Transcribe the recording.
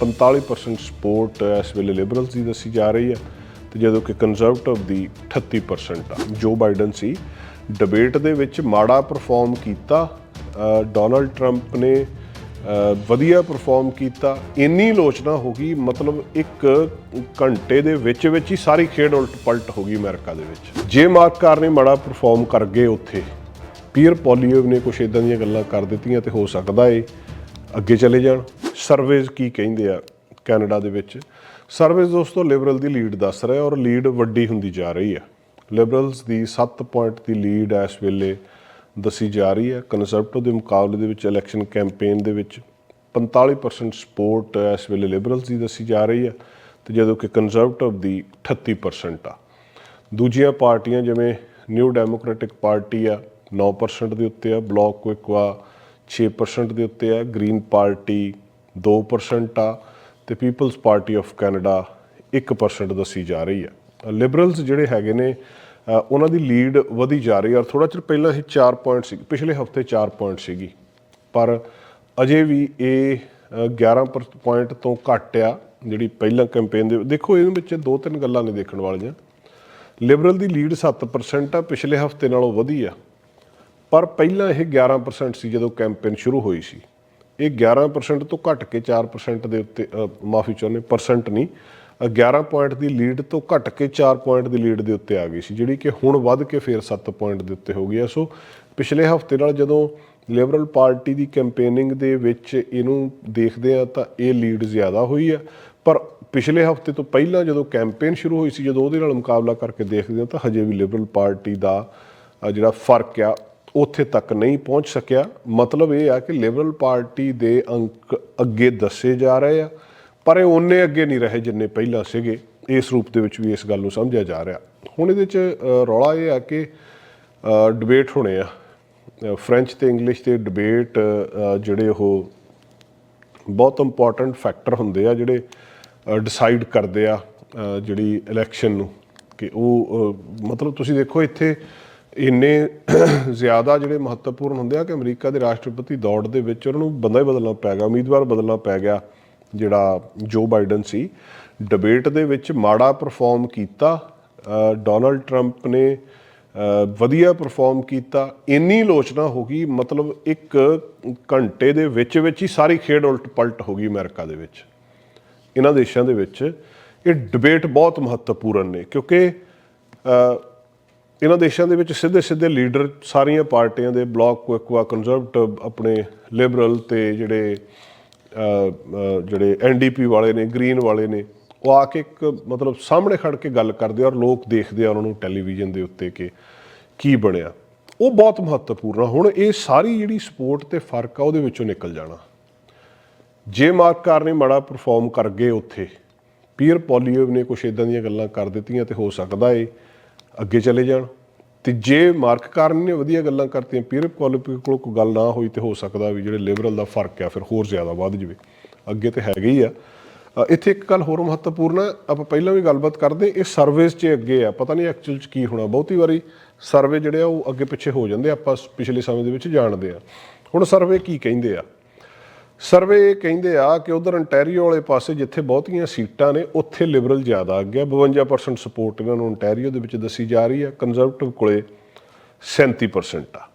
45% support ਇਸ ਵੇਲੇ liberals ਦੀ ਦੱਸੀ ਜਾ ਰਹੀ ਹੈ। ਤੇ ਜਦੋਂ ਕਿ ਕੰਜ਼ਰਵੇਟਿਵ ਦੀ 38% ਆ ਜੋ ਬਾਈਡਨ ਸੀ। ਡਿਬੇਟ ਦੇ ਵਿੱਚ ਮਾੜਾ ਪਰਫਾਰਮ ਕੀਤਾ ਡੋਨਲਡ ਟਰੰਪ ਨੇ ਵਧੀਆ ਪਰਫਾਰਮ ਕੀਤਾ। ਇੰਨੀ ਲੋਚਨਾ ਹੋ ਗਈ, ਮਤਲਬ ਇੱਕ ਘੰਟੇ ਦੇ ਵਿੱਚ ਵਿੱਚ ਹੀ ਸਾਰੀ ਖੇਡ ਉਲਟ ਪਲਟ ਹੋ ਗਈ ਅਮਰੀਕਾ ਦੇ ਵਿੱਚ। ਜੇ ਮਾਰਕ ਕਾਰਨੀ ਮਾੜਾ ਪਰਫਾਰਮ ਕਰ ਗਏ ਉੱਥੇ ਪੀਅਰ ਪੋਲੀਓਵ ਨੇ ਕੁਛ ਇਦਾਂ ਦੀਆਂ ਗੱਲਾਂ ਕਰ ਦਿੱਤੀਆਂ ਤੇ ਹੋ ਸਕਦਾ ਏ, ਅੱਗੇ ਚਲੇ ਜਾਣ। ਸਰਵੇਜ਼ ਕੀ ਕਹਿੰਦੇ ਆ ਕੈਨੇਡਾ ਦੇ ਵਿੱਚ? ਸਰਵੇਜ਼ ਦੋਸਤੋ ਲਿਬਰਲ ਦੀ ਲੀਡ ਦੱਸ ਰਿਹਾ ਔਰ ਲੀਡ ਵੱਡੀ ਹੁੰਦੀ ਜਾ ਰਹੀ ਆ ਲਿਬਰਲਸ ਦੀ 7 ਪੁਆਇੰਟ ਦੀ ਲੀਡ ਇਸ ਵੇਲੇ ਦੱਸੀ ਜਾ ਰਹੀ ਹੈ। ਕੰਜ਼ਰਵੇਟਿਵ ਦੇ ਮੁਕਾਬਲੇ ਦੇ ਵਿੱਚ ਇਲੈਕਸ਼ਨ ਕੈਂਪੇਨ ਦੇ ਵਿੱਚ 45% ਸਪੋਰਟ ਇਸ ਵੇਲੇ ਲਿਬਰਲਸ ਦੀ ਦੱਸੀ ਜਾ ਰਹੀ ਹੈ ਤੇ ਜਦੋਂ ਕਿ ਕੰਜ਼ਰਵੇਟਿਵ ਦੀ 38% ਆ। ਦੂਜੀਆਂ ਪਾਰਟੀਆਂ ਜਿਵੇਂ ਨਿਊ ਡੈਮੋਕ੍ਰੈਟਿਕ ਪਾਰਟੀ ਆ 9% ਦੇ ਉੱਤੇ ਆ, ਬਲੌਕ ਕੁਇਕਵਾ 6% ਦੇ ਉੱਤੇ ਆ, ਗ੍ਰੀਨ ਪਾਰਟੀ 2% ਆ ਤੇ ਪੀਪਲਸ ਪਾਰਟੀ ਆਫ ਕੈਨੇਡਾ 1% ਦੱਸੀ ਜਾ ਰਹੀ ਆ ਲਿਬਰਲਸ ਜਿਹੜੇ ਹੈਗੇ ਨੇ ਉਹਨਾਂ ਦੀ ਲੀਡ ਵਧੀ ਜਾ ਰਹੀ ਆ ਔਰ ਥੋੜਾ ਚਿਰ ਪਹਿਲਾਂ ਇਹ 4 ਪੁਆਇੰਟ ਸੀ ਪਿਛਲੇ ਹਫ਼ਤੇ 4 ਪੁਆਇੰਟ ਸੀਗੀ। ਪਰ ਅਜੇ ਵੀ ਇਹ ਅ, 11 ਪੁਆਇੰਟ ਤੋਂ ਘੱਟ ਆ ਜਿਹੜੀ ਪਹਿਲਾਂ ਕੈਂਪੇਨ ਦੇ ਦੇਖੋ ਇਹਦੇ ਵਿੱਚ ਦੋ ਤਿੰਨ ਗੱਲਾਂ ਨੇ ਦੇਖਣ ਵਾਲੀਆਂ। ਲਿਬਰਲ ਦੀ ਲੀਡ 7% ਆ ਪਿਛਲੇ ਹਫ਼ਤੇ ਨਾਲੋਂ ਵਧੀ ਆ। ਪਰ ਪਹਿਲਾਂ ਇਹ 11% ਸੀ ਜਦੋਂ ਕੈਂਪੇਨ ਸ਼ੁਰੂ ਹੋਈ ਸੀ। ਇਹ 11% ਤੋਂ ਘਟ ਕੇ 4% ਦੇ ਉੱਤੇ ਮਾਫੀ ਚਾਹੁੰਦੇ ਪਰਸੈਂਟ ਨਹੀਂ। ਅ, 11 ਪੁਆਇੰਟ ਦੀ ਲੀਡ ਤੋਂ ਘਟ ਕੇ 4 ਪੁਆਇੰਟ ਦੀ ਲੀਡ ਦੇ ਉੱਤੇ ਆ ਗਈ ਸੀ ਜਿਹੜੀ ਕਿ ਹੁਣ ਵੱਧ ਕੇ ਫਿਰ 7 ਪੁਆਇੰਟ ਦੇ ਉੱਤੇ ਹੋ ਗਈ ਹੈ। ਸੋ ਪਿਛਲੇ ਹਫ਼ਤੇ ਨਾਲ ਜਦੋਂ ਲਿਬਰਲ ਪਾਰਟੀ ਦੀ ਕੈਂਪੇਨਿੰਗ ਦੇ ਵਿੱਚ ਇਹਨੂੰ ਦੇਖਦੇ ਆ ਤਾਂ ਇਹ ਲੀਡ ਜ਼ਿਆਦਾ ਹੋਈ ਆ ਪਰ ਪਿਛਲੇ ਹਫ਼ਤੇ ਤੋਂ ਪਹਿਲਾਂ ਜਦੋਂ ਕੈਂਪੇਨ ਸ਼ੁਰੂ ਹੋਈ ਸੀ ਜਦੋਂ ਉਹਦੇ ਨਾਲ ਮੁਕਾਬਲਾ ਕਰਕੇ ਦੇਖਦੇ ਆ ਤਾਂ ਹਜੇ ਵੀ ਲਿਬਰਲ ਪਾਰਟੀ ਦਾ ਜਿਹੜਾ ਫ਼ਰਕ ਆ ਉੱਥੇ ਤੱਕ ਨਹੀਂ ਪਹੁੰਚ ਸਕਿਆ। ਮਤਲਬ ਇਹ ਆ ਕਿ ਲਿਬਰਲ ਪਾਰਟੀ ਦੇ ਅੰਕ ਅੱਗੇ ਦੱਸੇ ਜਾ ਰਹੇ ਆ ਪਰ ਇਹ ਉਹਨੇ ਅੱਗੇ ਨਹੀਂ ਰਹੇ ਜਿੰਨੇ ਪਹਿਲਾਂ ਸੀਗੇ। ਇਸ ਰੂਪ ਦੇ ਵਿੱਚ ਵੀ ਇਸ ਗੱਲ ਨੂੰ ਸਮਝਿਆ ਜਾ ਰਿਹਾ। ਹੁਣ ਇਹਦੇ ਚ ਰੌਲਾ ਇਹ ਆ ਕਿ ਡਿਬੇਟ ਹੋਣੇ ਆ। ਅ, ਫ੍ਰੈਂਚ ਤੇ ਇੰਗਲਿਸ਼ ਤੇ ਡਿਬੇਟ ਜਿਹੜੇ ਉਹ ਬਹੁਤ ਇੰਪੋਰਟੈਂਟ ਫੈਕਟਰ ਹੁੰਦੇ ਆ ਜਿਹੜੇ ਡਿਸਾਈਡ ਕਰਦੇ ਆ ਜਿਹੜੀ ਇਲੈਕਸ਼ਨ ਨੂੰ। ਕਿ ਉਹ ਮਤਲਬ ਤੁਸੀਂ ਦੇਖੋ ਇੱਥੇ ਇੰਨੇ ਜ਼ਿਆਦਾ ਜਿਹੜੇ ਮਹੱਤਵਪੂਰਨ ਹੁੰਦੇ ਆ ਕਿ ਅਮਰੀਕਾ ਦੇ ਰਾਸ਼ਟਰਪਤੀ ਦੌੜ ਦੇ ਵਿੱਚ ਉਹਨਾਂ ਨੂੰ ਬੰਦਾ ਹੀ ਬਦਲਣਾ ਪੈ ਗਿਆ, ਉਮੀਦਵਾਰ ਬਦਲਣਾ ਪੈ ਗਿਆ ਜਿਹੜਾ ਜੋ ਬਾਈਡਨ ਸੀ। ਡਿਬੇਟ ਦੇ ਵਿੱਚ ਮਾੜਾ ਪਰਫਾਰਮ ਕੀਤਾ ਡੋਨਲਡ ਟਰੰਪ ਨੇ ਵਧੀਆ ਪਰਫਾਰਮ ਕੀਤਾ। ਇੰਨੀ ਲੋਚਨਾ ਹੋ ਗਈ, ਮਤਲਬ ਇੱਕ ਘੰਟੇ ਦੇ ਵਿੱਚ ਵਿੱਚ ਹੀ ਸਾਰੀ ਖੇਡ ਉਲਟ ਪਲਟ ਹੋ ਗਈ ਅਮਰੀਕਾ ਦੇ ਵਿੱਚ। ਇਹਨਾਂ ਦੇਸ਼ਾਂ ਦੇ ਵਿੱਚ ਇਹ ਡਿਬੇਟ ਬਹੁਤ ਮਹੱਤਵਪੂਰਨ ਨੇ ਕਿਉਂਕਿ ਇਹਨਾਂ ਦੇਸ਼ਾਂ ਦੇ ਵਿੱਚ ਸਿੱਧੇ ਸਿੱਧੇ ਲੀਡਰ ਸਾਰੀਆਂ ਪਾਰਟੀਆਂ ਦੇ ਬਲੌਕ ਕੁਇਕਵਾ ਕੰਜ਼ਰਵੇਟਿਵ ਆਪਣੇ ਲਿਬਰਲ ਤੇ ਜਿਹੜੇ ਅ, ਅ, ਜਿਹੜੇ ਐਨਡੀਪੀ ਵਾਲੇ ਨੇ ਗ੍ਰੀਨ ਵਾਲੇ ਨੇ ਉਹ ਆ ਕੇ ਇੱਕ ਮਤਲਬ ਸਾਹਮਣੇ ਖੜ ਕੇ ਗੱਲ ਕਰਦੇ ਔਰ ਲੋਕ ਦੇਖਦੇ ਆ ਉਹਨਾਂ ਨੂੰ ਟੈਲੀਵਿਜ਼ਨ ਦੇ ਉੱਤੇ ਕਿ ਕੀ ਬਣਿਆ। ਉਹ ਬਹੁਤ ਮਹੱਤਵਪੂਰਨ ਹੁਣ ਇਹ ਸਾਰੀ ਜਿਹੜੀ ਸਪੋਰਟ ਤੇ ਫ਼ਰਕ ਆ ਉਹਦੇ ਵਿੱਚੋਂ ਨਿਕਲ ਜਾਣਾ। ਜੇ ਮਾਰਕ ਕਾਰ ਨੇ ਮਾੜਾ ਪਰਫਾਰਮ ਕਰ ਗਏ ਉੱਥੇ ਪੀਅਰ ਪੋਲੀਓ ਨੇ ਕੁਛ ਇਦਾਂ ਦੀਆਂ ਗੱਲਾਂ ਕਰ ਦਿੱਤੀਆਂ ਤੇ ਹੋ ਸਕਦਾ ਏ। ਅੱਗੇ ਚਲੇ ਜਾਣ। ਤੇ ਜੇ ਮਾਰਕ ਕਾਰਨ ਨੇ ਵਧੀਆ ਗੱਲਾਂ ਕਰਤੀਆਂ ਪੀਅਰ ਪੋਲੀਓ ਕੋਲ ਕੋਈ ਗੱਲ ਨਾ ਹੋਈ ਤੇ ਹੋ ਸਕਦਾ ਵੀ ਜਿਹੜੇ ਲਿਬਰਲ ਦਾ ਫ਼ਰਕ ਆ ਫਿਰ ਹੋਰ ਜ਼ਿਆਦਾ ਵੱਧ ਜਾਵੇ। ਅੱਗੇ ਤੇ ਹੈਗੇ ਹੀ ਆ। ਇੱਥੇ ਇੱਕ ਗੱਲ ਹੋਰ ਮਹੱਤਵਪੂਰਨ ਹੈ ਆਪਾਂ ਪਹਿਲਾਂ ਵੀ ਗੱਲਬਾਤ ਕਰਦੇ ਇਹ ਸਰਵੇਸ 'ਚ ਅੱਗੇ ਆ। ਪਤਾ ਨਹੀਂ ਐਕਚੁਅਲ 'ਚ ਕੀ ਹੋਣਾ ਬਹੁਤੀ ਵਾਰੀ ਸਰਵੇ ਜਿਹੜੇ ਆ ਉਹ ਅੱਗੇ ਪਿੱਛੇ ਹੋ ਜਾਂਦੇ ਆ, ਆਪਾਂ ਪਿਛਲੇ ਸਮੇਂ ਦੇ ਵਿੱਚ ਜਾਣਦੇ ਆ। ਹੁਣ ਸਰਵੇ ਕੀ ਕਹਿੰਦੇ ਆ? ਸਰਵੇ ਕਹਿੰਦੇ ਆ ਕਿ ਉਧਰ ਅੰਟੈਰੀਓ ਵਾਲੇ ਪਾਸੇ ਜਿੱਥੇ ਬਹੁਤੀਆਂ ਸੀਟਾਂ ਨੇ, ਉੱਥੇ ਲਿਬਰਲ ਜ਼ਿਆਦਾ ਆ। ਗਿਆ 52% ਸਪੋਰਟ ਇਹਨਾਂ ਨੂੰ ਅੰਟੈਰੀਓ ਦੇ ਵਿੱਚ ਦੱਸੀ ਜਾ ਰਹੀ ਆ। ਕੰਜ਼ਰਵੇਟਿਵ ਕੋਲੇ 37% ਆ।